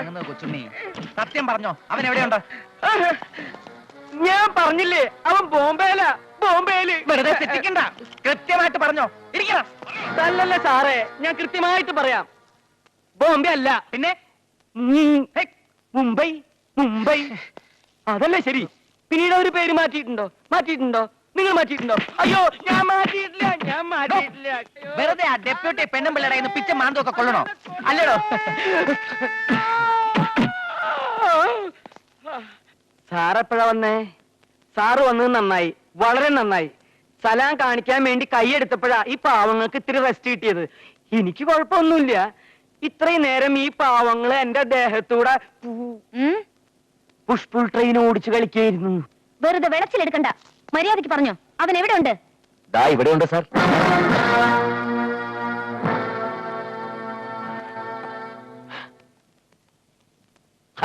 വാങ്ങുന്നത് കൊച്ചുണ്ണി. സത്യം പറഞ്ഞോ അവൻ എവിടെയുണ്ട്? ഞാൻ പറഞ്ഞില്ലേ അവൻ ബോംബേല ബോംബെയിൽ. വെറുതെ തെറ്റിക്കണ്ട. കൃത്യമായിട്ട് പറഞ്ഞോ. ഇരിക്കണം. അല്ലല്ല സാറേ ഞാൻ കൃത്യമായിട്ട് പറയാം. ബോംബെ അല്ല. പിന്നെ? മുംബൈ മുംബൈ. അതല്ലേ ശരി. പിന്നീട് ഒരു പേര് മാറ്റിയിട്ടുണ്ടോ? മാറ്റിയിട്ടുണ്ടോ? നിങ്ങൾ മാറ്റിയിട്ടുണ്ടോ? അയ്യോ ഞാൻ മാറ്റിയിട്ടില്ല ഞാൻ മാറ്റിയിട്ടില്ല. വെറുതെ ആ ഡെപ്യൂട്ടി പെണ്ണും പിള്ളേടെ പിച്ച മാന്തൊക്കെ കൊള്ളണോ അല്ലേടോ. സാറെപ്പോഴാ വന്നേ? സാറ് വന്നത് നന്നായി. വളരെ നന്നായി. സലാം കാണിക്കാൻ വേണ്ടി കൈയെടുത്തപ്പോഴാ ഈ പാവങ്ങൾക്ക് ഇത്തിരി റെസ്റ്റ് കിട്ടിയത്. എനിക്ക് കുഴപ്പമൊന്നുമില്ല. ഇത്രയും നേരം ഈ പാവങ്ങൾ എന്റെ ദേഹത്തൂടെ? പുഷ്പുൾ ട്രെയിൻ ഓടിച്ചു കളിക്കായിരുന്നു. വെറുതെ വെളച്ചിലെടുക്കണ്ട. മര്യാദയ്ക്ക് പറഞ്ഞോ. അവൻ എവിടെ ഉണ്ട് ദാ ഇവിടെ ഉണ്ട് സാർ.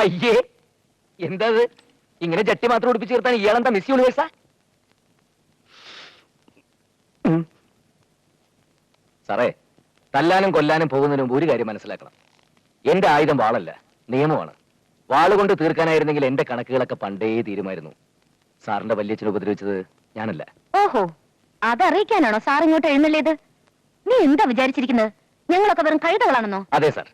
അയ്യേ എന്തത്? ഇങ്ങനെ ജട്ടി മാത്രം ഉടുപ്പിച്ച് ചേർത്താൻ ഇയാളെന്താ മിസ് യൂണിവേഴ്സാ. സാറേ തല്ലാനും കൊല്ലാനും പോകുന്നതിന് മുമ്പ് ഒരു കാര്യം മനസ്സിലാക്കണം. എന്റെ ആയുധം വാളല്ല നിയമമാണ്. വാളുകൊണ്ട് തീർക്കാനായിരുന്നെങ്കിൽ എന്റെ കണക്കുകളൊക്കെ പണ്ടേ തീരുമായിരുന്നു. സാറിന്റെ വല്യച്ഛനെ ഉപദ്രവിച്ചത് ഞാനല്ല. ഓഹോ അതറിയിക്കാനാണോ സാർ ഇങ്ങോട്ട് എഴുന്നള്ളിയത് നീ എന്താ വിചാരിച്ചിരിക്കുന്നത്? ഞങ്ങളൊക്കെ വെറും കഴുതകളാണെന്നോ? അതെ സാർ.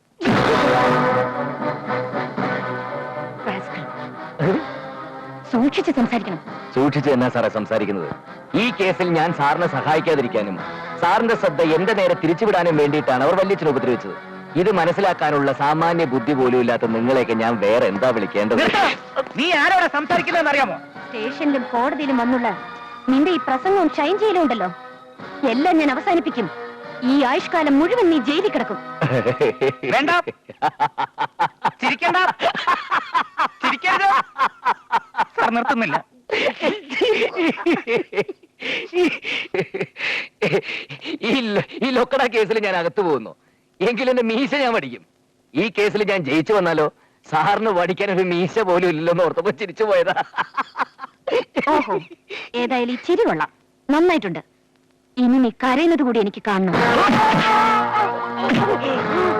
സൂക്ഷിച്ച് സംസാരിക്കണം. സൂക്ഷിച്ച് എന്നാ സാറേ സംസാരിക്കുന്നത്? ഈ കേസിൽ ഞാൻ സാറിനെ സഹായിക്കാതിരിക്കാനും സാറിന്റെ ശ്രദ്ധ എന്റെ നേരെ തിരിച്ചുവിടാനും വേണ്ടിയിട്ടാണ് അവർ വല്യച്ഛനെ ഉപദ്രവിച്ചത്. ഇത് മനസ്സിലാക്കാനുള്ള സാമാന്യ ബുദ്ധി പോലും ഇല്ലാത്ത നിങ്ങളെയൊക്കെ ഞാൻ വേറെ എന്താ വിളിക്കേണ്ടത്? നീ ആരോടെ സംസാരിക്കുന്നതെന്ന് അറിയാമോ? സ്റ്റേഷനിലും കോടതിയിലും വന്നുള്ള നിന്റെ ഈ പ്രസംഗവും ഷൈൻ ചെയ്യലും ഉണ്ടല്ലോ. എല്ലാം ഞാൻ അവസാനിപ്പിക്കും. ഈ ആയുഷ്കാലം മുഴുവൻ നീ ജയിലിൽ കിടക്കും. വേണ്ട. ചിരിക്കണ്ട. ചിരിക്കരുത്. സാർ നിർത്തുന്നില്ല. ഈ ഈ ലൊക്കട കേസിൽ ഞാൻ അകത്തു പോകുന്നു. എങ്കിലും എന്റെ മീശ ഞാൻ വടിക്കും. ഈ കേസിൽ ഞാൻ ജയിച്ചു വന്നാലോ? സാറിന് വടിക്കാൻ ഒരു മീശ പോലും ഇല്ലെന്ന് ഓർത്തപ്പോ ചിരിച്ചു പോയതാ. ഓഹോ ഏതായാലും ഈ ചിരി കൊള്ളാം. നന്നായിട്ടുണ്ട്. ഇനി നീ കരയുന്നത് കൂടി എനിക്ക് കാണണം.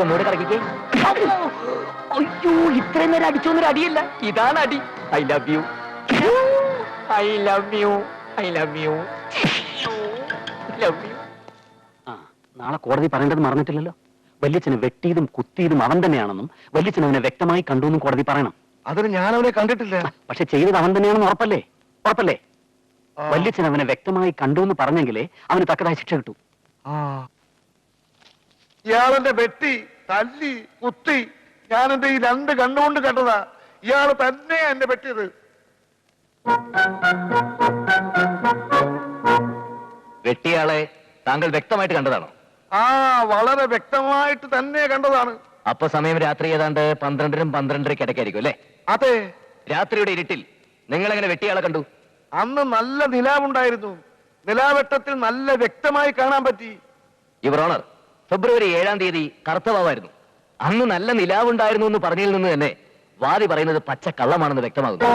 ഒന്നുകൂടെ കറക്കിക്കേ. അയ്യോ ഇത്രയും നേരം അടിച്ചൊന്നൊരു അടിയല്ല. ഇതാണ് അടി. I love you I love you I love you love you ആ നാളെ കോടതി പറയേണ്ടത് മറന്നിട്ടില്ലല്ലോ? വല്യച്ഛനെ വെട്ടിയതും കുത്തിയതും അവൻ തന്നെയാണെന്നും വല്യച്ഛൻ അവനെ വ്യക്തമായി കണ്ടു എന്നും കോടതി പറയണം. അതൊരു ഞാൻ അവനെ കണ്ടിട്ടില്ല പക്ഷെ ചെയ്തത് അവൻ തന്നെയാണെന്ന് ഉറപ്പല്ലേ? ഉറപ്പല്ലേ. വല്യച്ഛൻ അവനെ വ്യക്തമായി കണ്ടു എന്ന് പറഞ്ഞെങ്കിലേ അവന് തക്കതായ ശിക്ഷ കിട്ടൂ. ആ. ഇയാളെന്റെ വെട്ടി തല്ലി കുത്തി. ഞാൻ എന്റെ ഈ രണ്ട് കണ്ണുകൊണ്ട് കണ്ടതാ? ഇയാൾ തന്നെയാ എന്നെ വെട്ടിയത്. വെട്ടിയാളെ താങ്കൾ വ്യക്തമായിട്ട് കണ്ടതാണോ? ആ വളരെ വ്യക്തമായിട്ട് തന്നെ കണ്ടതാണ്. അപ്പൊ സമയം രാത്രി ഏതാണ്ട് പന്ത്രണ്ടിനും പന്ത്രണ്ടരയ്ക്ക് ഇടയ്ക്കായിരിക്കും അല്ലേ? അതെ. രാത്രിയുടെ ഇരുട്ടിൽ നിങ്ങൾ എങ്ങനെ വെട്ടിയാളെ കണ്ടു? അന്ന് നല്ല നിലാവുണ്ടായിരുന്നു. നിലാവെട്ടത്തിൽ നല്ല വ്യക്തമായി കാണാൻ പറ്റി. യുവർ ഓണർ ഫെബ്രുവരി ഏഴാം തീയതി കറുത്തവാവായിരുന്നു. അന്ന് നല്ല നിലാവുണ്ടായിരുന്നു എന്ന് പറഞ്ഞതിൽ നിന്ന് തന്നെ വാദി പറയുന്നത് പച്ച കള്ളമാണെന്ന് വ്യക്തമാകുന്നു.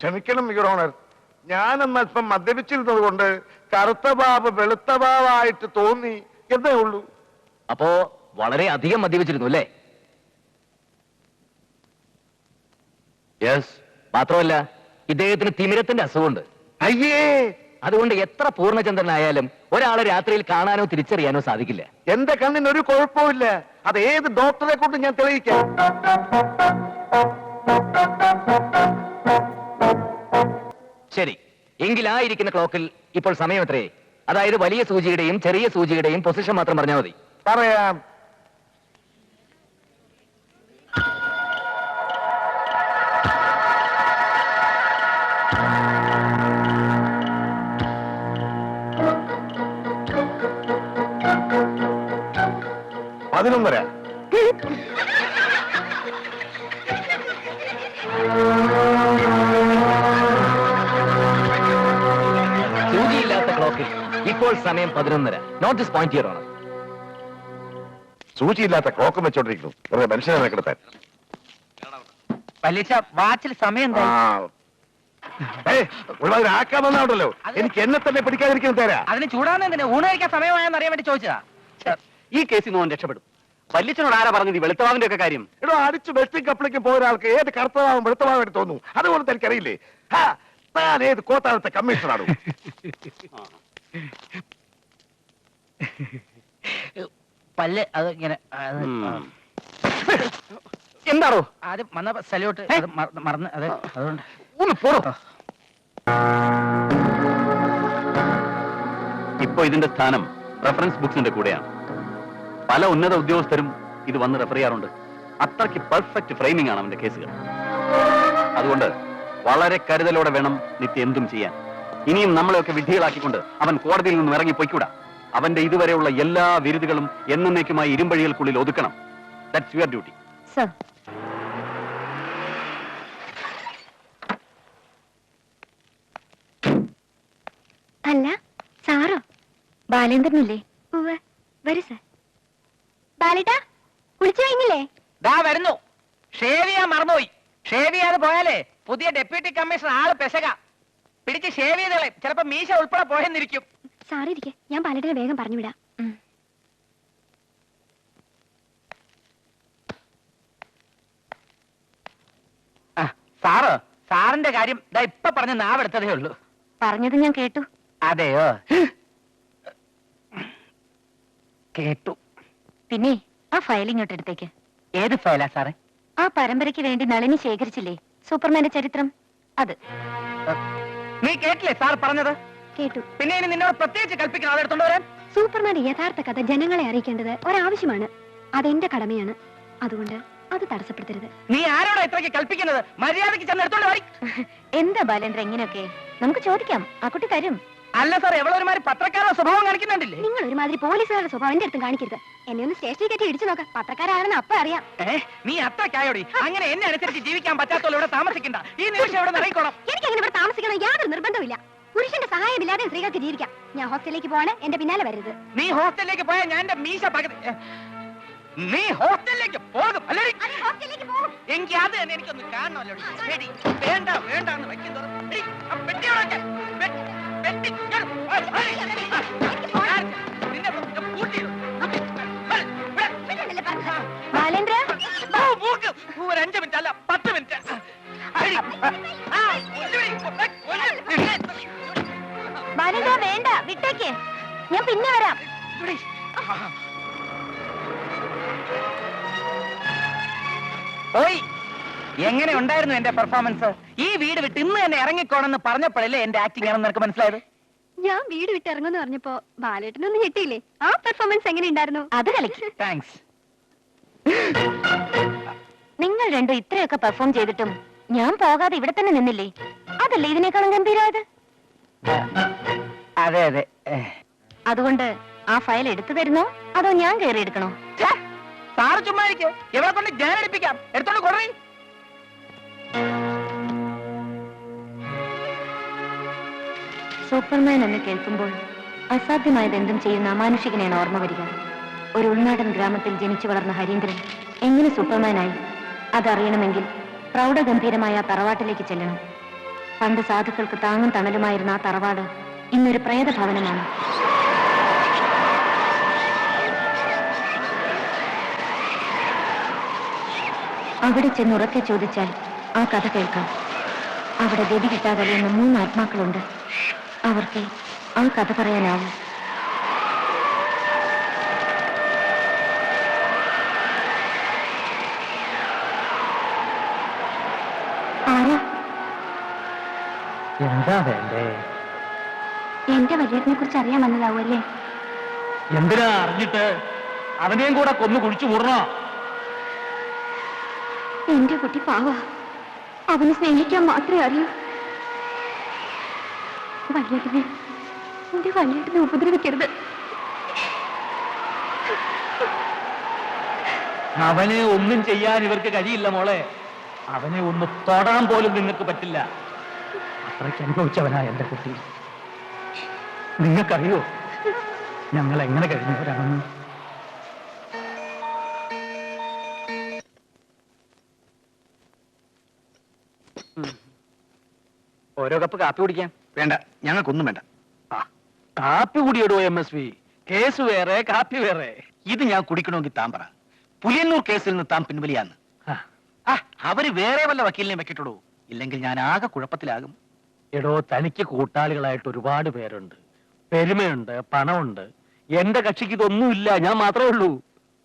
ക്ഷമിക്കണം യുവർ ഓണർ. ഞാനന്ന് അല്പം മദ്യപിച്ചിരുന്നത് കൊണ്ട് കറുത്ത ബാബ് വെളുത്ത ബാബായിട്ട് തോന്നി എന്നേ ഉള്ളൂ. അപ്പോ വളരെ അധികം മദ്യപിച്ചിരുന്നു അല്ലേ? യെസ് മാത്രമല്ല ഇദ്ദേഹത്തിന് തിമിരത്തിന്റെ അസുഖമുണ്ട്. അയ്യേ! അതുകൊണ്ട് എത്ര പൂർണചന്ദ്രനായാലും ഒരാളെ രാത്രിയിൽ കാണാനോ തിരിച്ചറിയാനോ സാധിക്കില്ല. എന്റെ കണ്ണിന് ഒരു കുഴപ്പമില്ല അത് ഏത് ഡോക്ടറെ കൊണ്ട് ഞാൻ തെളിയിക്കാം. ശരി. എങ്കിൽ ആ ഇരിക്കുന്ന ക്ലോക്കിൽ ഇപ്പോൾ സമയം എത്രയായി അതായത് വലിയ സൂചിയുടെയും ചെറിയ സൂചിയുടെയും പൊസിഷൻ മാത്രം പറഞ്ഞാൽ മതി. പറയാം. പതിനൊന്നര. സൂചിയില്ലാത്ത ക്ലോക്കിൽ ഇപ്പോൾ സമയം പതിനൊന്നര. നോട്ട് ദിസ് പോയിന്റ് ഇയർ ആണ്. സൂചിയില്ലാത്ത ക്ലോക്കും വെച്ചോണ്ടിരിക്കുന്നു. വെറുതെ മനുഷ്യനെ കിടത്താൻ പലിശ വാച്ചിൽ സമയം എന്തായി ഒരുമാതിരി ആക്കാൻ വന്നാണ്ടല്ലോ എനിക്ക് എന്നെ തന്നെ പിടിക്കാതിരിക്കുന്ന തരാ. അതിന് ചൂടാന്ന് ഊണ് കഴിക്കാൻ സമയമായെന്ന് അറിയാൻ വേണ്ടി ചോദിച്ചതാ. ഈ കേസിൽ നിന്ന് രക്ഷപ്പെടും. വല്യച്ഛനോട് ആരാ പറഞ്ഞത് ഈ വെളുത്തവാവിന്റെ ഒക്കെ കാര്യം? എടോ അടിച്ച് വെസ്റ്റിംഗ് കപ്പിളിക്ക് പോയ ഒരാൾക്ക് ഏത് കറുത്തതാവും വെളുത്തതാവും തോന്നുന്നു. അതുപോലെ എനിക്കറിയില്ലേ ഹാ, താൻ ഏത് കോത്താനത്തെ കമ്മീഷണറാണ്? പല്ല് അത് ഇങ്ങനെ അത് എന്താണോ? ആദ്യം വന്ന സല്യൂട്ട് അത് മറന്ന് അതെ അതുകൊണ്ട്. ഒന്ന് പോടോ. ഇപ്പൊ ഇതിന്റെ സ്ഥാനം റെഫറൻസ് ബുക്സിന്റെ കൂടെയാണ്. പല ഉന്നത ഉദ്യോഗസ്ഥരും ഇത് വന്ന് റെഫർ ചെയ്യാറുണ്ട്. അത്രയ്ക്ക് പെർഫെക്റ്റ് ഫ്രെയിമിംഗ് ആണ് അവന്റെ കേസുകൾ. അതുകൊണ്ട് വളരെ കരുതലോടെ വേണം നിത്യ എന്തും ചെയ്യാൻ. ഇനിയും നമ്മളെയൊക്കെ വിഡ്ഢികളാക്കിക്കൊണ്ട് അവൻ കോടതിയിൽ നിന്നും ഇറങ്ങി പൊയ്ക്കൂടാ. അവന്റെ ഇതുവരെയുള്ള എല്ലാ വിരുദ്ധകളും എന്നേക്കുമായി ഇരുമ്പഴികൾക്കുള്ളിൽ ഒതുക്കണം. ദാറ്റ്സ് യുവർ ഡ്യൂട്ടി സർ അല്ല സാറോ. ബാലേന്ദ്രനല്ലേ? വരൂ സാർ ബാലേട്ടാ കുളിച്ചു കഴിഞ്ഞില്ലേ? ദാ വരുന്നു. ഷേവ് ചെയ്യാൻ മറന്നുപോയി. ഷേവ് ചെയ്യാതെ പോയാലേ പുതിയ ഡെപ്യൂട്ടി കമ്മീഷണർ ആൾ പെശക. പിടിച്ച് ഷേവ് ചെയ്തോളെ. ചിലപ്പോ മീശ ഉൾപ്പെടെ പോയെന്നിരിക്കും. സാറി ഇരിക്കെ. ഞാൻ ബാലേട്ടനെ വേഗം പറഞ്ഞു വിടാം സാറ് സാറിന്റെ കാര്യം ദാ ഇപ്പൊ പറഞ്ഞ് നാവെടുത്തതേ ഉള്ളൂ. പറഞ്ഞത് ഞാൻ കേട്ടു. അതെയോ? കേട്ടു. പിന്നെ ആ ഫയൽ ഇങ്ങോട്ട് എടുത്തേക്ക്. ഏത് ഫയലാ സാറേ? ആ പരമ്പരയ്ക്ക് വേണ്ടി നളിനി ശേഖരിച്ചില്ലേ? സൂപ്പർമാന്റെ ചരിത്രം? അത്. നീ കേട്ടില്ലേ സാർ പറഞ്ഞത്? കേട്ടു. പിന്നെ ഇനി നിന്നോട് പ്രത്യേകിച്ച് കൽപ്പിക്കണം. അതെടുത്തോണ്ട് വരാൻ. സൂപ്പർമാന്റെ യഥാർത്ഥ കഥ ജനങ്ങളെ അറിയിക്കേണ്ടത് ഒരാവശ്യമാണ്. അതെന്റെ കടമയാണ്. അതുകൊണ്ട് അത് തടസ്സപ്പെടുത്തരുത്. നീ ആരോടാ ഇത്രയ്ക്ക് കൽപ്പിക്കുന്നത്? മര്യാദയ്ക്ക് ചെന്ന് എടുത്തോണ്ട് എന്താ ബാലേന്ദ്ര ഇങ്ങനെയൊക്കെ? നമുക്ക് ചോദിക്കാം. ആ കുട്ടി തരും. അല്ല സാർ എവളൊരുമാതിരി പത്രക്കാരുടെ സ്വഭാവം കാണിക്കുന്നുണ്ടല്ലേ? നിങ്ങൾ ഒരുമാതിരി പോലീസുകാരുടെ സ്വഭാവം എന്റെ അടുത്തും കാണിക്കരുത്. എന്നെ ഒന്ന് സ്റ്റേഷനിൽ കയറ്റി ഇടിച്ചു നോക്കാം. പത്രക്കാരാണെന്ന് അപ്പ അറിയാം. നീ നീ അത്രക്കായോടി അങ്ങനെ എന്നെ അനുസരിച്ച് ജീവിക്കാൻ പറ്റാത്തോളം ഇവിടെ താമസിക്കണ്ട. ഈ നിമിഷം ഇവിടെ നിറയിക്കോളാം എനിക്ക് അങ്ങനെ ഇവിടെ താമസിക്കണം യാതൊരു നിർബന്ധമില്ല പുരുഷന്റെ സഹായമില്ലാതെ സ്ത്രീകൾക്ക് ജീവിക്കാം. ഞാൻ ഹോസ്റ്റലിലേക്ക് പോവാണ്. എന്റെ പിന്നാലെ വരരുത്. നീ ഹോസ്റ്റലിലേക്ക് പോയാൽ ഞാൻ എന്റെ മീശ പകുതി ഏ, നീ ഹോസ്റ്റലിലേക്ക് പോകും അല്ലടി എങ്കിൽ അത് തന്നെ എനിക്കൊന്ന് കാണണമല്ലോ. വേണ്ട വേണ്ട എന്ന് വയ്ക്കുന്നത് എടി, ആ പെട്ടി അവിടെ വെക്ക്. പെ- ബാലേന്ദ്ര? എങ്ങനെ ഉണ്ടായിരുന്നു എന്റെ പെർഫോമൻസ് ഈ വീട് വിട്ട് ഇന്ന് തന്നെ ഇറങ്ങിക്കോണെന്ന് പറഞ്ഞപ്പോഴല്ലേ എന്റെ ആക്ടിംഗ് ആണെന്ന് നിനക്ക് മനസ്സിലായത്? ഞാൻ വീട് വിട്ട് ഇറങ്ങുമെന്ന് പറഞ്ഞപ്പോ ബാലേട്ടനൊന്നും ഞെട്ടിയില്ലേ? ആ പെർഫോമൻസ് എങ്ങനെ ഉണ്ടായിരുന്നു? അത് കളിക്ക്. താങ്ക്സ് നിങ്ങൾ രണ്ടും ഇത്രയൊക്കെ പെർഫോം ചെയ്തിട്ടും ഞാൻ പോകാതെ ഇവിടെ തന്നെ നിന്നില്ലേ? അതല്ലേ ഇതിനേക്കാളും ഗംഭീരമായത്? അതെ അതെ. അതുകൊണ്ട് ആ ഫയൽ എടുത്തു തരുന്നോ? അതോ ഞാൻ കയറി എടുക്കണോ? സാറ് ചുമ്മാ ഇരിക്ക്. ഇവളെ കൊണ്ട് ഞാൻ എടുപ്പിക്കാം എടുത്തോണ്ട് കൊടുറി സൂപ്പർമാൻ എന്ന് കേൾക്കുമ്പോൾ അസാധ്യമായത് എന്തും ചെയ്യുന്ന അമാനുഷികനെയാണ് ഓർമ്മ വരിക. ഒരു ഉൾനാടൻ ഗ്രാമത്തിൽ ജനിച്ചു വളർന്ന ഹരീന്ദ്രൻ എങ്ങനെ സൂപ്പർമാനായി? അതറിയണമെങ്കിൽ പ്രൗഢഗംഭീരമായ ആ തറവാട്ടിലേക്ക് ചെല്ലണം. പണ്ട് സാധുക്കൾക്ക് താങ്ങും തണലുമായിരുന്ന ആ തറവാട് ഇന്നൊരു പ്രേത ഭവനമാണ് അവിടെ ചെന്ന് ഉറക്കെ ചോദിച്ചാൽ ആ കഥ കേൾക്കാം. അവിടെ ഗതി കിട്ടാതറിയുന്ന മൂന്ന് ആത്മാക്കളുണ്ട്. അവർക്ക് ആ കഥ പറയാനാവും. എന്താ വേണ്ടേ? എന്റെ വലിയതിനെ കുറിച്ച് അറിയാൻ വന്നതാവും അല്ലേ? എന്തിനാ അറിഞ്ഞിട്ട്? അവനെയും കൂടെ കൊന്നു കുഴിച്ചു കൂടണോ എന്റെ കുട്ടി പാവ. അവനെ സ്നേഹിക്കാൻ മാത്രമേ അറിയൂ. വല്യേ എന്റെ വല്യേട്ടനെ ഉപദ്രവിക്കരുത്. അവനെ ഒന്നും ചെയ്യാൻ ഇവർക്ക് കഴിയില്ല മോളെ. അവനെ ഒന്ന് തൊടാൻ പോലും നിങ്ങൾക്ക് പറ്റില്ല. അത്രയ്ക്ക് അനുഭവിച്ചവനാ എന്റെ കുട്ടി. നിങ്ങൾക്കറിയോ ഞങ്ങൾ എങ്ങനെ കഴിഞ്ഞവരാണെന്ന്? ഓരോ കപ്പ് കാപ്പി കുടിക്കാം. വേണ്ട ഞങ്ങൾക്കൊന്നും വേണ്ട. കാപ്പി കുടിയിടോ എം എസ് വി കേസ് വേറെ കാപ്പി വേറെ. ഇത് ഞാൻ കുടിക്കണമെങ്കിൽ താൻ പറ. പുലിയന്നൂർ കേസിൽ നിന്ന് താൻ പിൻവലിയാന്ന്. ആ, ആ അവർ വേറെ വല്ല വക്കീലിനെ വെക്കിട്ടുള്ളൂ. ഇല്ലെങ്കിൽ ഞാൻ ആകെ കുഴപ്പത്തിലാകും. എടോ തനിക്ക് കൂട്ടാളികളായിട്ട് ഒരുപാട് പേരുണ്ട്. പെരുമയുണ്ട് പണമുണ്ട്. എന്റെ കക്ഷിക്ക് ഇതൊന്നുമില്ല ഞാൻ മാത്രമേ ഉള്ളൂ.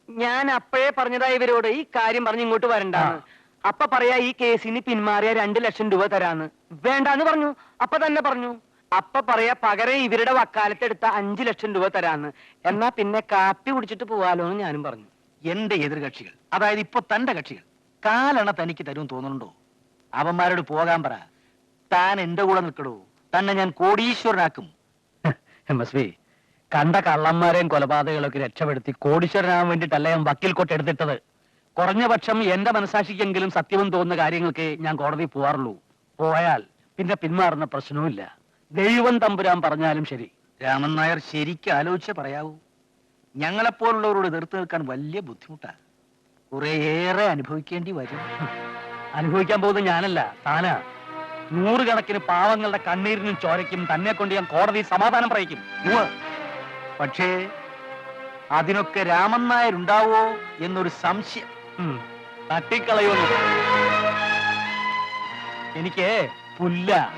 ഞാൻ അപ്പോഴേ പറഞ്ഞതാ ഇവരോട്. ഈ കാര്യം പറഞ്ഞ് ഇങ്ങോട്ട് വരണ്ടാന്ന്. അപ്പൊ പറയാ ഈ കേസിന് പിന്മാറിയ രണ്ട് ലക്ഷം രൂപ തരാന്ന്. വേണ്ടാന്ന് പറഞ്ഞു. അപ്പ തന്നെ പറഞ്ഞു. അപ്പ പറയാ പകരം ഇവരുടെ വക്കാലത്തെടുത്ത അഞ്ചു ലക്ഷം രൂപ തരാന്ന്. എന്നാ പിന്നെ കാപ്പി കുടിച്ചിട്ട് പോവാലോ എന്ന് ഞാനും പറഞ്ഞു. എന്റെ എതിർകക്ഷികൾ അതായത് ഇപ്പൊ തന്റെ കക്ഷികൾ കാലണ തനിക്ക് തരും തോന്നുന്നുണ്ടോ? അവന്മാരോട് പോകാൻ പറ. താൻ എന്റെ കൂടെ നിൽക്കടോ. തന്നെ ഞാൻ കോടീശ്വരനാക്കും. എം എസ് വി കണ്ട കള്ളന്മാരെയും കൊലപാതകളൊക്കെ രക്ഷപ്പെടുത്തി കോടീശ്വരനാകാൻ വേണ്ടിയിട്ടല്ല ഞാൻ വക്കീൽ കോട്ട് എടുത്തിട്ടത്? കുറഞ്ഞ പക്ഷം എന്റെ മനസാക്ഷിക്കെങ്കിലും സത്യമെന്ന് തോന്നുന്ന കാര്യങ്ങൾക്ക് ഞാൻ കോടതി പോവാറുള്ളൂ. പോയാൽ പിന്നെ പിന്മാറുന്ന പ്രശ്നവുമില്ല. ദൈവം തമ്പുരാൻ പറഞ്ഞാലും ശരി. രാമൻ നായർ ശരിക്കും ആലോചിച്ച് പറയാവൂ. ഞങ്ങളെപ്പോലുള്ളവരോട് എതിർത്ത് നിൽക്കാൻ വലിയ ബുദ്ധിമുട്ടാ. കുറേയേറെ അനുഭവിക്കേണ്ടി വരും. അനുഭവിക്കാൻ പോകുന്നത് ഞാനല്ല താനാ. നൂറുകണക്കിന് പാവങ്ങളുടെ കണ്ണീരിനും ചോരയ്ക്കും തന്നെ കൊണ്ട് ഞാൻ കോടതി സമാധാനം പറയിക്കും. പക്ഷേ അതിനൊക്കെ രാമൻ നായർ ഉണ്ടാവോ എന്നൊരു സംശയം. തട്ടിക്കളയുന്നു. എനിക്ക് പുല്ല.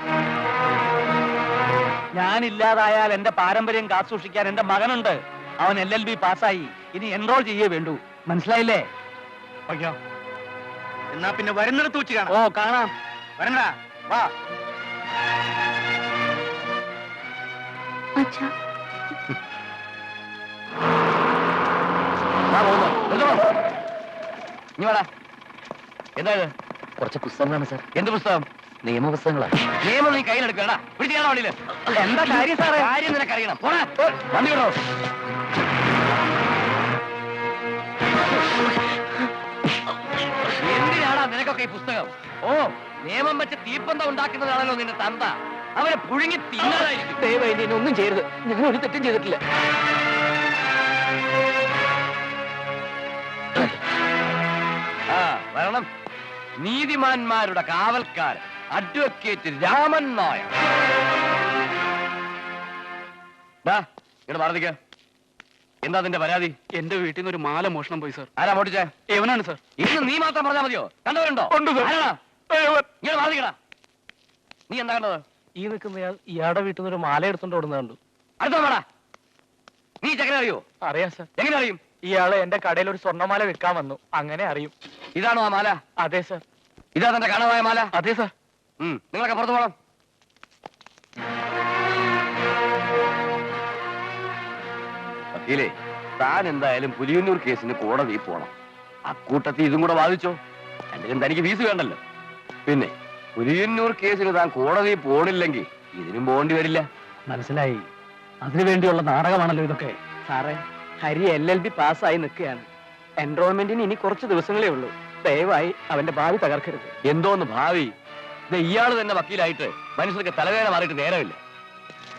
ഞാനില്ലാതായാൽ എന്റെ പാരമ്പര്യം കാത്തുസൂക്ഷിക്കാൻ എന്റെ മകനുണ്ട്. അവൻ എൽ എൽ ബി പാസ്സായി. ഇനി എൻറോൾ ചെയ്യേ വേണ്ടു. മനസ്സിലായില്ലേ? ഓക്കോ എന്നാ പിന്നെ വരുന്നിടത്ത് വെച്ച് കാണാം. ഓ കാണാം. വരണ്ടാ. വാ. അച്ഛാ. വാടാ. എന്താ ഇത് കുറച്ച് പുസ്തകങ്ങളാണ് സാർ. എന്ത് പുസ്തകം? നിയമപുസ്തകങ്ങളാണ് നിയമം നീ പിടിച്ചാണോ എന്താ കാര്യം സാറേ? കാര്യം നിനക്കറിയണം. പോടാ. വണ്ടി വിടോ എന്തിനാടാ നിനക്കൊക്കെ ഈ പുസ്തകം? ഓ നിയമം വെച്ച് തീപ്പന്ത ഉണ്ടാക്കുന്നതാണല്ലോ നിന്റെ തന്ത. അവരെ പുഴുങ്ങി തിന്നാതായിരിക്കും. ദയവായി ഒന്നും ചെയ്യരുത്. ഞാൻ ഒരു തെറ്റും ചെയ്തിട്ടില്ല. വരണം നീതിമാന്മാരുടെ കാവൽക്കാരൻ അഡ്വക്കേറ്റ് രാമൻ നായർ. മാറി എന്താ അതിന്റെ പരാതി? എന്റെ വീട്ടിൽ നിന്ന് ഒരു മാല മോഷണം പോയി സർ. ആരാ മോട്ടിച്ചേ എവനാണ് സർ. ഇന്ന് നീ മാത്രം പറഞ്ഞാൽ മതിയോ? കണ്ടവരുണ്ടോ? നീ എന്താ കണ്ടത്? ഈ നിൽക്കുന്നയാൾ ഇയാളുടെ വീട്ടിൽ നിന്ന് ഒരു മാല എടുത്തോണ്ട് ഓടുന്നത് കണ്ടു. അടുത്ത വേടാ നീ ചക്കര അറിയോ? അറിയാം സർ. എങ്ങനെ അറിയും? ഇയാൾ എന്റെ കടയിൽ ഒരു സ്വർണമാല വിൽക്കാൻ വന്നു. അങ്ങനെ അറിയും. ഇതാണോ ആ മാല? അതെ സർ. ഇതാ തന്റെ കാണാതായ മാല? അതെ സർ. ഉം, നിങ്ങളൊക്കെ പുറത്തു പോകണം വക്കീലേ താൻ എന്തായാലും പുലിയന്നൂർ കേസിന് കോടതി പോണം. അക്കൂട്ടത്തിൽ ഇതും കൂടെ വാദിച്ചോ. എന്തെങ്കിലും തനിക്ക് ഫീസ് വേണ്ടല്ലോ. പിന്നെ പുലിയന്നൂർ കേസിന് താൻ കോടതി പോണില്ലെങ്കിൽ ഇതിനും പോകേണ്ടി വരില്ല. മനസ്സിലായി. അതിനു വേണ്ടിയുള്ള നാടകമാണല്ലോ ഇതൊക്കെ. സാറേ ഹരി എൽ എൽ ബി പാസ്സായി നിൽക്കുകയാണ്. എൻറോൾമെന്റിന് ഇനി കുറച്ച് ദിവസങ്ങളേ ഉള്ളൂ. ദയവായി അവന്റെ ഭാവി തകർക്കരുത്. എന്തോന്ന് ഭാവി? ഇത് ഇയാൾ തന്നെ വക്കീലായിട്ട് മനുഷ്യർക്ക് തലവേദന മാറിയിട്ട് നേരമില്ല.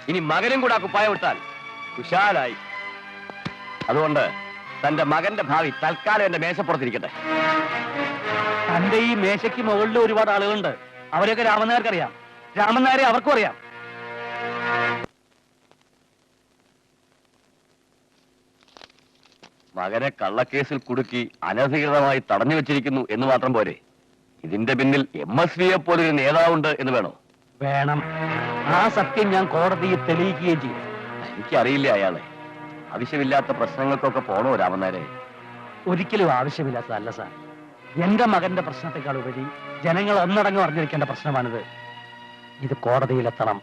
ഇനി മകനും കൂടെ ആ കുപ്പായം വിട്ടാൽ കുശാലായി അതുകൊണ്ട് തന്റെ മകന്റെ ഭാവി തൽക്കാലം എന്റെ മേശപ്പുറത്തിരിക്കട്ടെ. തന്റെ ഈ മേശയ്ക്ക് മുകളിൽ ഒരുപാട് ആളുകളുണ്ട്. അവരെയൊക്കെ രാമനായർക്കറിയാം രാമനായരെ അവർക്കും അറിയാം. മകനെ കള്ളക്കേസിൽ കുടുക്കി അനധികൃതമായി തടഞ്ഞു വെച്ചിരിക്കുന്നു എന്ന് മാത്രം പോരെ. ഇതിന്റെ പിന്നിൽ എം എസ് വിയെ പോലൊരു നേതാവുണ്ട് എന്ന് വേണോ? വേണം. ആ സത്യം ഞാൻ കോടതിയിൽ തെളിയിക്കുകയും ചെയ്യും. എനിക്കറിയില്ല അയാളെ. ആവശ്യമില്ലാത്ത പ്രശ്നങ്ങൾക്കൊക്കെ പോണോ രാമനാരെ? ഒരിക്കലും ആവശ്യമില്ലാത്തതല്ല സാർ. എന്റെ മകന്റെ പ്രശ്നത്തെക്കാൾ ഉപരി ജനങ്ങൾ ഒന്നടങ്ങ് അറിഞ്ഞിരിക്കേണ്ട പ്രശ്നമാണിത്. ഇത് കോടതിയിലെത്തണം.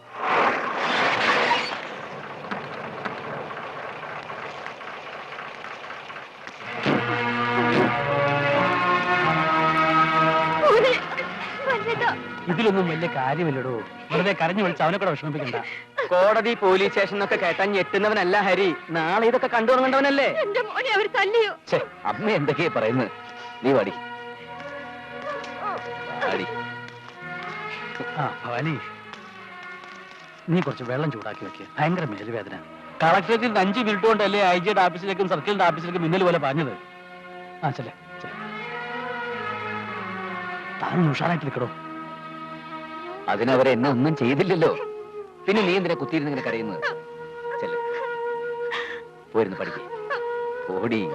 ഇതിലൊന്നും വലിയ കാര്യമില്ലടോ. വെറുതെ കരഞ്ഞു വിളിച്ച് അവനെ കൂടെ വിഷമിപ്പിക്കണ്ട. കോടതി പോലീസ് സ്റ്റേഷൻ ഒക്കെ കേട്ടാൻ ഞെട്ടുന്നവനല്ല ഹരി. നാളെ ഇതൊക്കെ കണ്ടു തുടങ്ങേണ്ടവനല്ലേ? എന്റെ മോനെ അവർ തല്ലിയോ? ഛെ, അമ്മ എന്തൊക്കെയാ പറയുന്നു നീ വാടി. ആ ഭവാനി. നീ കുറച്ച് വെള്ളം ചൂടാക്കി വെക്കുക ഭയങ്കര മേലുവേദന കളക്ടറേറ്റിൽ നിന്ന് അഞ്ച് മിനിറ്റ് കൊണ്ടല്ലേ ഐ ജിയുടെ ഓഫീസിലേക്കും സർക്കിളിന്റെ ഓഫീസിലേക്കും മിന്നൽ പോലെ പറഞ്ഞത് ആ ചെല്ലേ ചെല്ലേ. താനും ഉഷാറായിട്ട് നിൽക്കടോ അതിനവരെ എന്നെ ഒന്നും ചെയ്തില്ലല്ലോ. പിന്നെ നീ എന്തിനാ കുത്തിയിരുന്ന് ഇങ്ങനെ കരയുന്നത്? ചെല്ല്. പഠിക്കേ. ഓടി.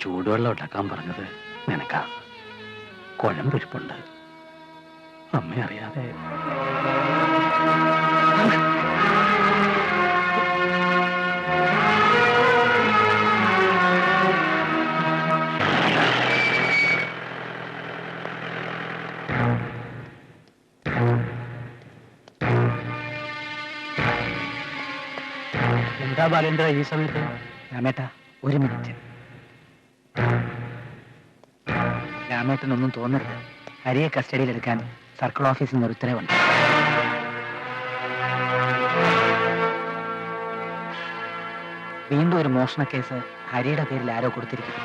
ചൂടുവെള്ളം ഉണ്ടാക്കാൻ പറഞ്ഞത് നിനക്കാ. കുഴമ്പൊരിപ്പുണ്ട് അമ്മ അറിയാതെ എന്താ ബാലേന്ദ്ര ഈ സമയത്ത്? രാമേട്ട ഒരു മിനിറ്റ്. രാമേട്ടനൊന്നും തോന്നരുത്. ഹരിയെ കസ്റ്റഡിയിലെടുക്കാൻ സർക്കിൾ ഓഫീസിൽ നിന്ന് ഉത്തരവുണ്ട്. വീണ്ടും ഒരു മോഷണ കേസ് ഹരിയുടെ പേരിൽ ആരോ കൊടുത്തിരിക്കുന്നു.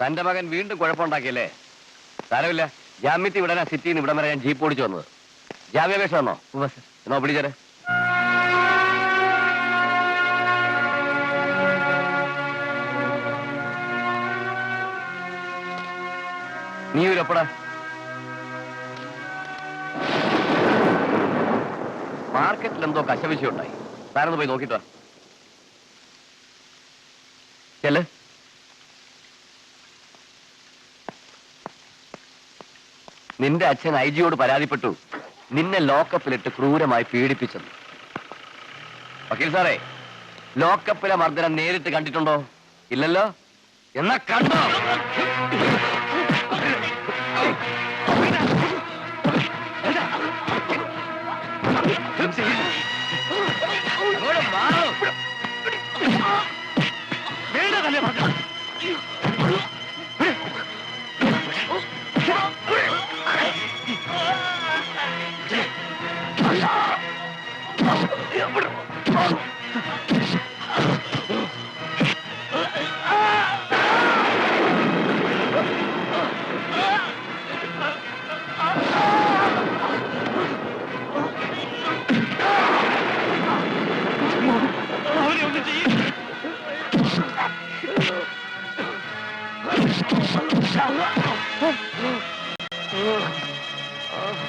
തന്റെ മകൻ വീണ്ടും കുഴപ്പമുണ്ടാക്കിയല്ലേ? സാരമില്ല ജാമ്യത്തിൽ വിടാനാ സിറ്റിയിൽ നിന്ന് ഇവിടം വരെ ഞാൻ ജീപ്പ് ഓടിച്ചു വന്നത്. ജാമ്യാപേക്ഷ വന്നോ? എന്നോ പിടിച്ചേരെ നീ ഒരു മാർക്കറ്റിൽ എന്തോ കശവിശ ഉണ്ടായി താരൊന്ന് പോയി നോക്കിട്ടോ ചെല്ലേ. നിന്റെ അച്ഛൻ ഐ ജിയോട് പരാതിപ്പെട്ടു. നിന്നെ ലോക്കപ്പിലിട്ട് ക്രൂരമായി പീഡിപ്പിച്ചെന്ന്. വക്കീൽ സാറേ ലോക്കപ്പിലെ മർദ്ദനം നേരിട്ട് കണ്ടിട്ടുണ്ടോ? ഇല്ലല്ലോ? എന്നാ കണ്ടോ? Oh.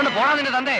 എടുത്തോണ്ട് പോടാ നിന്റെ തന്തേ.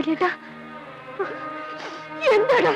മര്യാദ എന്താണ്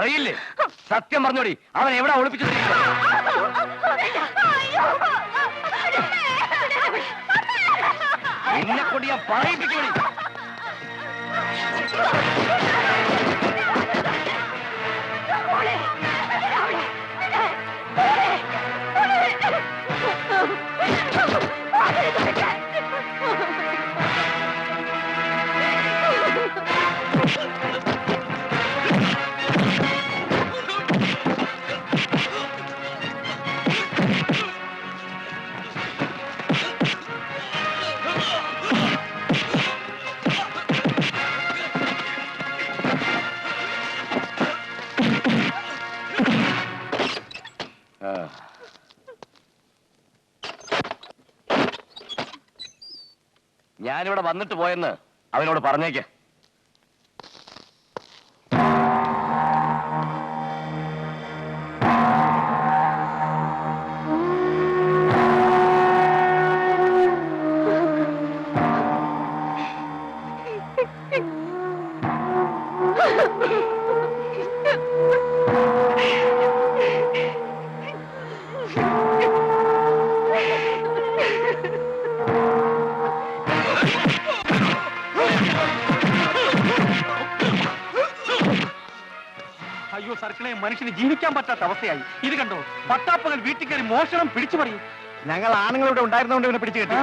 അറിയില്ലേ? സത്യം പറഞ്ഞോടി അവൻ എവിടെ ഒളിപ്പിച്ചു എന്നെ കൊണ്ട് ഞാൻ പറയിപ്പിക്കണി വന്നിട്ട് പോയെന്ന് അവനോട് പറഞ്ഞേക്ക്. ജീവിക്കാൻ പറ്റാത്ത അവസ്ഥയായി. ഇത് കണ്ടോ? പട്ടാപ്പകൽ വീട്ടിൽ കയറി മോഷണം പിടിച്ചു പറയും. ഞങ്ങൾ ആണുങ്ങളുടെ ഉണ്ടായിരുന്നോണ്ട് ഇവനെ പിടിച്ചു കിട്ടി.